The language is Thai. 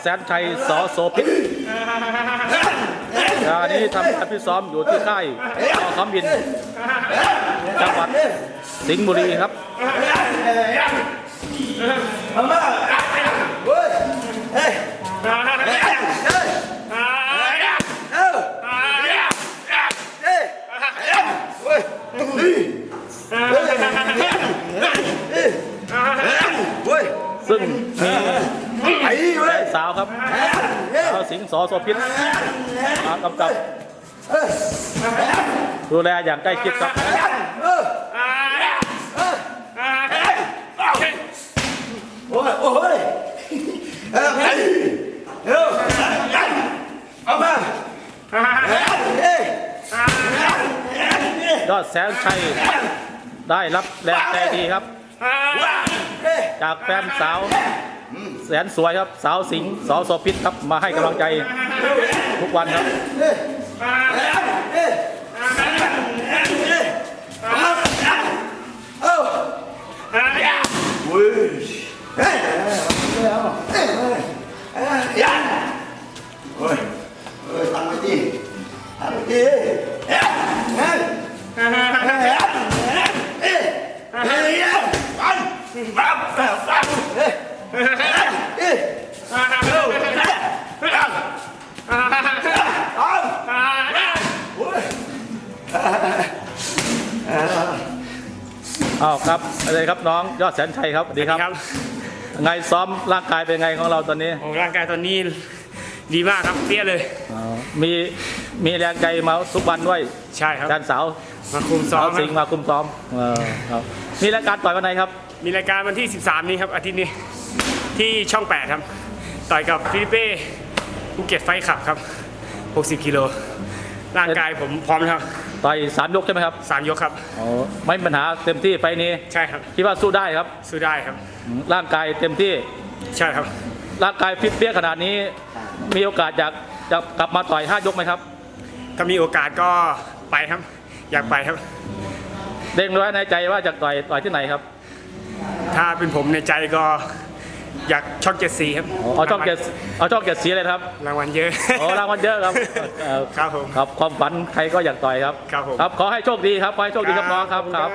แสนชัยสอโสพิษงานนี้ทำการพิตซ้อมอยู่ที่ค่ายอคำบิน จังหวัดสิงห์บุรีครับซึ่งมี สาวครับสาวสิงห์สอโสพิษมากำกับ ดูแลอย่างใกล้ชิดครับโอ้ยโอ้ยเอ้ยเอ้ยเอามาเอ้ยยอดแสนชัยได้รับแรงใจดีครับเอ้ยจากแฟนสาว แสนสวยครับ สาวสิงห์สอโสพิษครับมาให้กำลังใจทุกวันครับเอ้ยเอ้ยเอาเว้ยครับอะไรครับน้องยอดแสนชัยครับสวัสดีครับ ครับไงซ้อมร่างกายเป็นไงของเราตอนนี้โอ้ร่างกายตอนนี้ดีมากครับเปี้ยเลย อ๋อมีมีแรงใจมาทุกวันด้วยใช่ครับแฟนสาวมาคุมซ้อสามวสิงห์มาคุมซ้อมเออครับมีรายการต่อยวันไหนครับ มีรายการวันที่ 13 นี้ครับอาทิตย์นี้ ที่ช่อง 8 ครับ ต่อยกับฟิลิปเป้ภูเก็ตไฟท์ขับครับ 60 กิโล ร่างกายผมพร้อมแล้วครับต่อยสามยกใช่ไหมครับสามยกครับ อ๋อไม่มีปัญหาเต็มที่ไฟล์นี้ ใช่ครับ คิดว่าสู้ได้ครับ สู้ได้ครับอืมร่างกายเต็มที่ ใช่ครับ ร่างกายฟิตเปี้ยขนาดนี้ มีโอกาสอยากจะกลับมาต่อยห้ายกไหมครับ ถ้ามีโอกาสก็ไปครับ อยากไปครับ เด้งไว้ในใจว่าจะต่อยต่อยที่ไหนครับ ถ้าเป็นผมในใจก็ อยากช่องเจ็ดสีครับอ๋อเอาช่องเกตเอาช่องเกตสีเลยนะครับรางวัลเยอะโอ้รางวัลเยอะครับเอ่อครับผมครับความฝันใครก็อยากต่อยครับครับผมขอให้โชคดีครับขอให้โชคดีครับน้องครับครับ